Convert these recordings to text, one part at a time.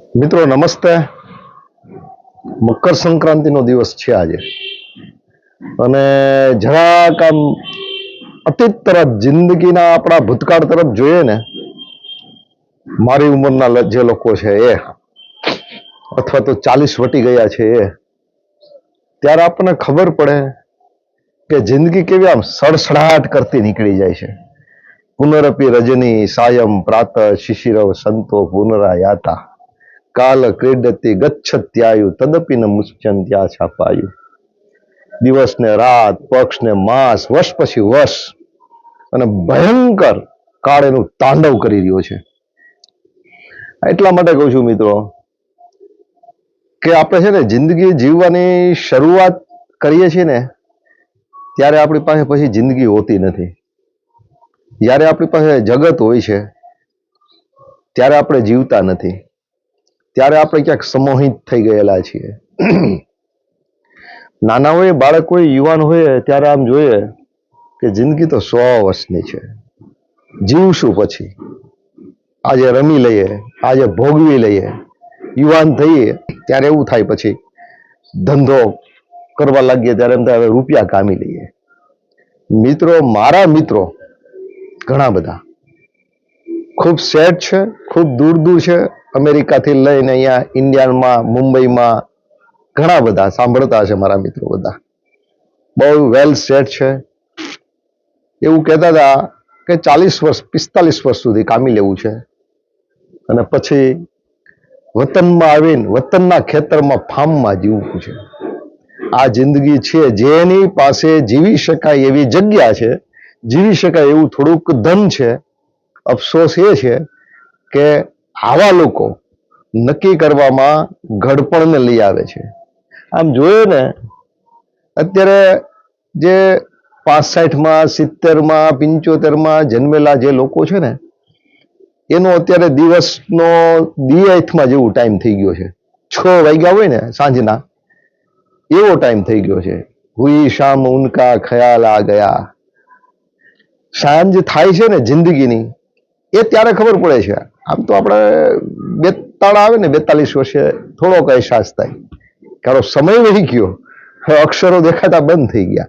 મિત્રો, નમસ્તે. મકર સંક્રાંતિનો દિવસ છે આજે. અને જરાક આમ અતીત તરફ, જિંદગીના આપણા ભૂતકાળ તરફ જોઈએ ને, મારી ઉંમરના જે લોકો છે એ, અથવા તો ચાલીસ વટી ગયા છે એ, ત્યારે આપણને ખબર પડે કે જિંદગી કેવી આમ સડસડાટ કરતી નીકળી જાય છે. પુનરપી રજની, સાયમ, પ્રાત, શિશિરવ, સંતો, પુનરાયાતા. કાલ ક્રીડતી ગચ્છત્યાયુ તદપી ન ત્યાં છાપાયું દિવસ ને રાત પક્ષ ને માસ વર્ષ પછી વર્ષ અને ભયંકર કાળ એનું તાંડવ કરી રહ્યો છે. એટલા માટે કહું છું મિત્રો કે આપણે છે ને જિંદગી જીવવાની શરૂઆત કરીએ છીએ ને, ત્યારે આપણી પાસે પછી જિંદગી હોતી નથી. જ્યારે આપણી પાસે જગત હોય છે, ત્યારે આપણે જીવતા નથી. ત્યારે આપણે ક્યાંક સમોહિત થઈ ગયેલા છીએ. નાના હોય બાળક હોય યુવાન હોય ત્યારે આમ જોઈએ કે જિંદગી તો સો વર્ષની છે. જીવશું પછી. આજે રમી લઈએ, આજે ભોગવી લઈએ, યુવાન થઈએ ત્યારે એવું થાય પછી ધંધો કરવા લાગીએ ત્યારે એમ હવે રૂપિયા કામી લઈએ. મિત્રો, મારા મિત્રો, ઘણા બધા, ખૂબ સેટ છે ખૂબ દૂર દૂર છે. અમેરિકાથી લઈને અહીંયા ઇન્ડિયામાં, મુંબઈમાં ઘણા બધા સાંભળતા છે મારા મિત્રો બધા. બહુ વેલ સેટ છે. એવું કહેતા હતા કે ચાલીસ વર્ષ, પિસ્તાલીસ વર્ષ સુધી કામી લેવું છે. અને પછી વતનમાં આવીને, વતનના ખેતરમાં, ફાર્મમાં જીવવું છે. આ જિંદગી છે જેની પાસે જીવી શકાય એવી જગ્યા છે. જીવી શકાય એવું થોડુંક ધન છે. અફસોસ એ છે કે આવા લોકો નક્કી કરવામાં ઘડપણને લઈ આવે છે. આમ જોયું ને, અત્યારે જે પાસઠમાં, સિત્તેરમાં, પંચોતેરમાં જન્મેલા જે લોકો છે ને, એનો અત્યારે દિવસનો દિયથમાં જેવું ટાઈમ થઈ ગયો છે. છ વાગ્યા હોય ને સાંજના, એવો ટાઈમ થઈ ગયો છે. હુઈ શામ ઉનકા ખ્યાલ આ ગયા. સાંજ થાય છે ને જિંદગીની, એ ત્યારે ખબર પડે છે. આમ તો આપણે બેતાળ આવે ને બેતાલીસ વર્ષે થોડોક અહેસાસ થાય. કારો સમય વહી ગયો, હવે અક્ષરો દેખાતા બંધ થઈ ગયા.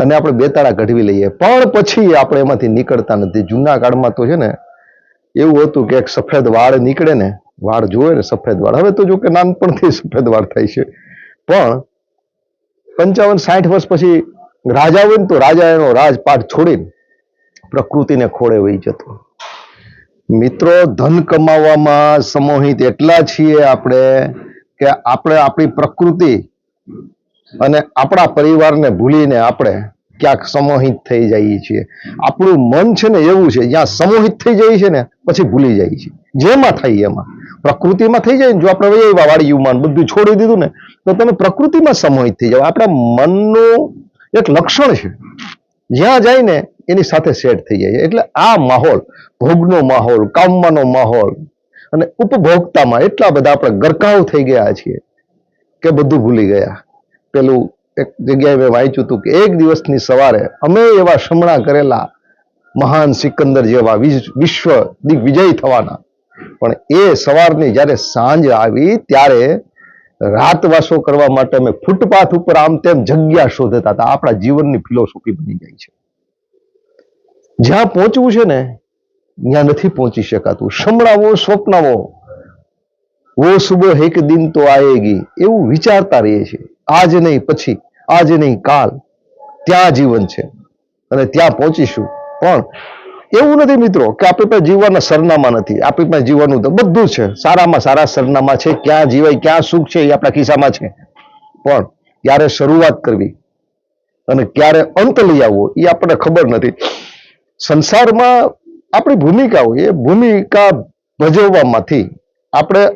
અને આપણે બેતાળા ઘડવી લઈએ. પણ પછી આપણે એમાંથી નીકળતા નથી. જૂના કાળમાં તો છે ને, એવું હતું કે એક સફેદ વાળ નીકળે ને, વાળ જોવે ને સફેદ વાળ. હવે તો જો કે નાનપણથી સફેદ વાળ થાય છે. પણ પંચાવન, સાઠ વર્ષ પછી રાજા હોય ને તો રાજા એનો રાજપાટ છોડીને પ્રકૃતિને ખોળે વહી જતો. મિત્રો, ધન કમાવામાં સમોહિત એટલા છીએ આપણે કે આપણે આપણી પ્રકૃતિ અને આપણા પરિવારને ભૂલીને આપણે ક્યાંક સમોહિત થઈ જઈએ છીએ. આપણું મન છે ને એવું છે, જ્યાં સમોહિત થઈ જાય છે ને, પછી ભૂલી જાય છે જેમાં થાય એમાં. પ્રકૃતિમાં થઈ જાય ને, જો આપણે એવા વાળી વાડીયુંમાં બધું છોડી દીધું ને, તો તમે પ્રકૃતિમાં સમોહિત થઈ જાવ આપણા મનનું એક લક્ષણ છે. જ્યાં જાય ને એની સાથે સેટ થઈ જાય એટલે આ માહોલ, ભોગનો માહોલ કામવાનો માહોલ અને ઉપભોક્તામાં એટલા બધા આપણે ગરકાવ થઈ ગયા છીએ કે બધું ભૂલી ગયા. પેલું એક જગ્યાએ મેં વાંચ્યું હતું કે એક દિવસની સવારે અમે એવા શમણા કરેલા મહાન સિકંદર જેવા વિશ- વિશ્વ દિગ્વિજય થવાના. પણ એ સવારની જ્યારે સાંજ આવી ત્યારે રાતવાસો કરવા માટે અમે ફૂટપાથ ઉપર આમ તેમ જગ્યા શોધતા હતા. આપણા જીવનની ફિલોસોફી બની જાય છે. જ્યાં પહોંચવું છે ને, ત્યાં નથી પહોંચી શકાતું. સંભળાવો, સ્વપ્નાવો. વો સુબહ એક દિન તો આયેગી. એવું વિચારતા રહીએ છીએ. આજ નહીં, પછી. આજ નહીં, કાલ. ત્યાં જીવન છે. અને ત્યાં પહોંચીશું. પણ એવું નથી મિત્રો કે આપણી પાસે જીવવાના સરનામા નથી. આપણી પાસે જીવવાનું તો બધું છે. સારામાં સારા સરનામા છે. ક્યાં જીવાય, ક્યાં સુખ છે એ આપણા ખિસ્સામાં છે. પણ ક્યારે શરૂઆત કરવી અને ક્યારે અંત લઈ આવવો એ આપણને ખબર નથી. સંસારમાં આપણી ભૂમિકા હોય, એ ભૂમિકા ભજવવામાંથી આપણે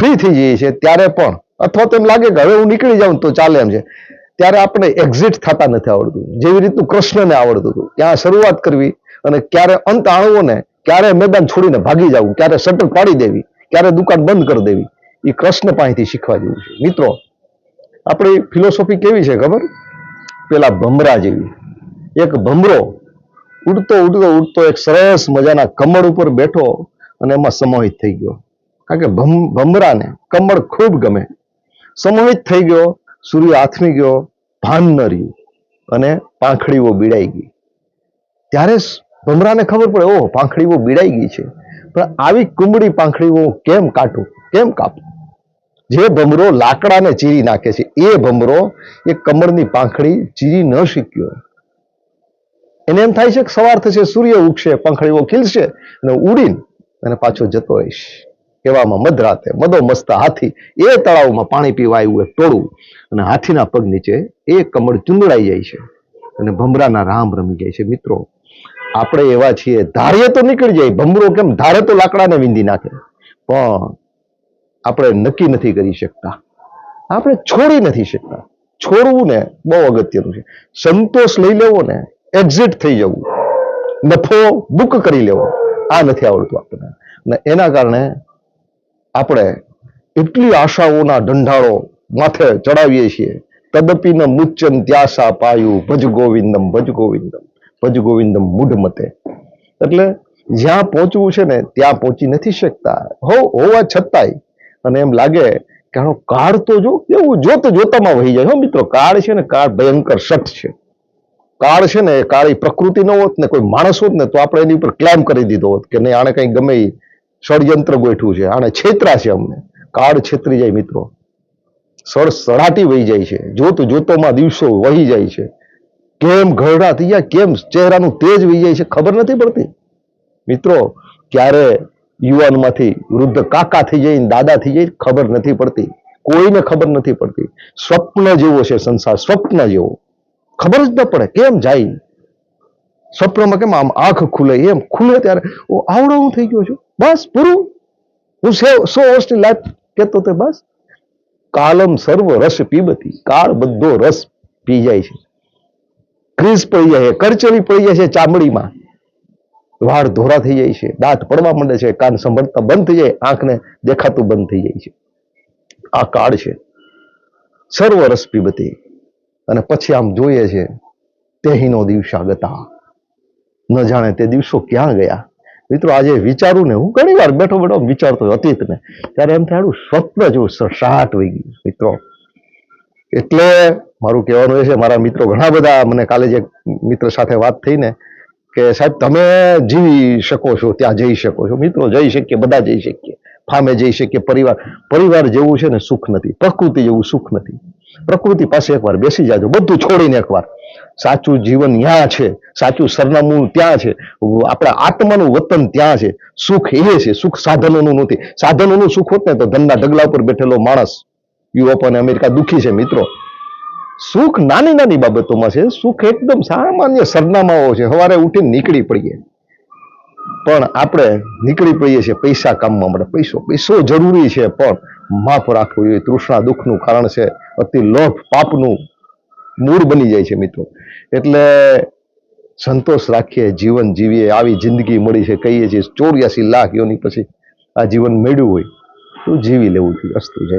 ફ્રી થઈ જઈએ છીએ ત્યારે પણ. અથવા તો એમ લાગે કે હવે હું નીકળી જાઉં તો ચાલે એમ છે. ત્યારે આપણે એક્ઝિટ થતા નથી આવડતું. જેવી રીતનું કૃષ્ણને આવડતું હતું. ત્યાં શરૂઆત કરવી અને ક્યારે અંત આણવો ને ક્યારે મેદાન છોડીને ભાગી જવું, ક્યારે શટર પાડી દેવી, ક્યારે દુકાન બંધ કરી દેવી, એ કૃષ્ણ પાસેથી શીખવા જેવું છે. મિત્રો, આપણી ફિલોસોફી કેવી છે ખબર? પેલા ભમરા જેવી. એક ભમરો ઉડતો ઉડતો ઉડતો એક સરસ મજાના કમળ ઉપર બેઠો અને એમાં સમાહિત થઈ ગયો. કારણ કે ભમરાને કમળ ખૂબ ગમે. સમોહિત થઈ ગયો, સૂર્ય આથમી ગયો, ભાન ન રહ્યું અને પાંખડીઓ બીડાઈ ગઈ. ત્યારે ભમરાને ખબર પડે, ઓહ, પાંખડીઓ બીડાઈ ગઈ છે. પણ આવી કુંબળી પાંખડીઓ કેમ કાઢું? કેમ કાપું? જે ભમરો લાકડાને ચીરી નાખે છે, એ ભમરો, એ કમળની પાંખડી ચીરી ન શીખ્યો. એને એમ થાય છે કે સવાર થશે, સૂર્ય ઉગશે, પંખડીઓ ખીલશે અને ઉડીને અને પાછો જતો રહીશ. એવામાં મધરાતે મદો મસ્ત હાથી, એ તળાવમાં પાણી પીવા આવ્યું એક ટોળું અને હાથીના પગ નીચે એ કમળ ચૂંદડાઈ જાય છે અને ભમરાના રામ રમી જાય છે. મિત્રો, આપણે એવા છીએ, ધારીએ તો નીકળી જાય, ભમરો કેમ? ધારે તો લાકડાને વીંધી નાખે. પણ આપણે નક્કી નથી કરી શકતા. આપણે છોડી નથી શકતા. છોડવું ને બહુ અગત્યનું છે. સંતોષ લઈ લેવો ને એક્ઝિટ થઈ જવું. નફો બુક કરી લેવો. આ નથી આવડતું આપણને. ને એના કારણે આપણે એટલી આશાઓના ઢંઢાળો માથે ચડાવીએ છીએ. તદપી ન મુચ્ચન ત્યાસા પાયું ભજ ગોવિંદમ ભજ ગોવિંદમ ભજ ગોવિંદમ મૂઢ મતે એટલે જ્યાં પહોંચવું છે ને, ત્યાં પહોંચી નથી શકતા. હો, હોવા છતાંય. અને એમ લાગે કે આનો કાળ તો જો, એવું જોત જોતામાં વહી જાય. હો મિત્રો, કાળ છે ને, કાળ ભયંકર શઠ છે. કાળ છે ને, એ કાળી પ્રકૃતિ ન હોત ને, કોઈ માણસ હોત ને, તો આપણે એની ઉપર ક્લેમ કરી દીધો હોત કે નહીં, આને કંઈ ગમે ષડયંત્ર ગોઠવું છે. આને છેતરા છે અમને. કાળ છેતરી જાય મિત્રો. સળ સળાટી વહી જાય છે. જોત જોતોમાં દિવસો વહી જાય છે. કેમ ઘરડા થઈ જાય કેમ ચહેરાનું તેજ વહી જાય છે, ખબર નથી પડતી. મિત્રો, ક્યારે યુવાનમાંથી વૃદ્ધ કાકા થઈ જાય દાદા થઈ જાય, ખબર નથી પડતી. કોઈને ખબર નથી પડતી. સ્વપ્ન જેવો છે સંસાર, સ્વપ્ન જેવો. ખબર જ ન પડે કેમ જાય? સ્વપ્નમાં કેમ આમ આંખ ખુલે, એમ ખુલે ત્યારે હું આવડો હું થઈ ગયો છું. બસ, પૂરું. હું સે- વર્ષની લાઈફ કેતો તે બસ. કાલમ સર્વ રસ પીબતી, કાળ બધો રસ પી જાય છે. ક્રીઝ પડી જાય છે કરચરી પડી જાય છે ચામડીમાં. વાળ ધોરા થઈ જાય છે, દાંત પડવા માંડે છે, કાન સંભળતા બંધ થઈ જાય, આંખને દેખાતું બંધ થઈ જાય છે. આ કાળ છે. સર્વ રસ પીબતી. અને પછી આમ જોઈએ છે, તેહીનો દિવસ આગતા. ન જાણે તે દિવસો ક્યાં ગયા. મિત્રો, આજે વિચારું ને હું ઘણી વાર બેઠો બેઠો વિચારતો અતીતને ત્યારે એમ થાય સ્વપ્ન જેવું શાટ વહી ગયું મિત્રો. એટલે મારું કહેવાનું એ છે, મારા મિત્રો ઘણા બધા મને કાલે જે મિત્ર સાથે વાત થઈને કે સાહેબ, તમે જીવી શકો છો, ત્યાં જઈ શકો છો. મિત્રો, જઈ શકીએ, બધા જઈ શકીએ. ફામે જઈ શકીએ, પરિવાર પરિવાર જેવું છે ને સુખ નથી, પ્રકૃતિ જેવું સુખ નથી. પ્રકૃતિ પાસે એકવાર બેસી જાજો, બધું છોડીને એકવાર. સાચું જીવન ત્યાં છે, સાચું સરનામું ત્યાં છે. આપણા આત્માનું વતન ત્યાં છે. સુખ એ છે, સુખ સાધનોનું નથી. સાધનોનું સુખ હોત ને તો ધનના ઢગલા ઉપર બેઠેલો માણસ, યુરોપ અને અમેરિકા દુઃખી છે મિત્રો. સુખ નાની નાની બાબતોમાં છે. સુખ એકદમ સામાન્ય સરનામાઓ છે. સવારે ઉઠીને નીકળી પડીએ. પણ આપણે નીકળી પડીએ છીએ પૈસા કામમાં. મળે પૈસો પૈસો જરૂરી છે, પણ માફ રાખવું જોઈએ તૃષ્ણા દુઃખનું કારણ છે. અતિ લોભ પાપનું મૂળ બની જાય છે મિત્રો. એટલે સંતોષ રાખીએ, જીવન જીવીએ, આવી જિંદગી મળી છે, કહીએ છીએ, ચોર્યાસી લાખ યોની પછી આ જીવન મળ્યું હોય તો જીવી લેવું જોઈએ, અસ્તુ જય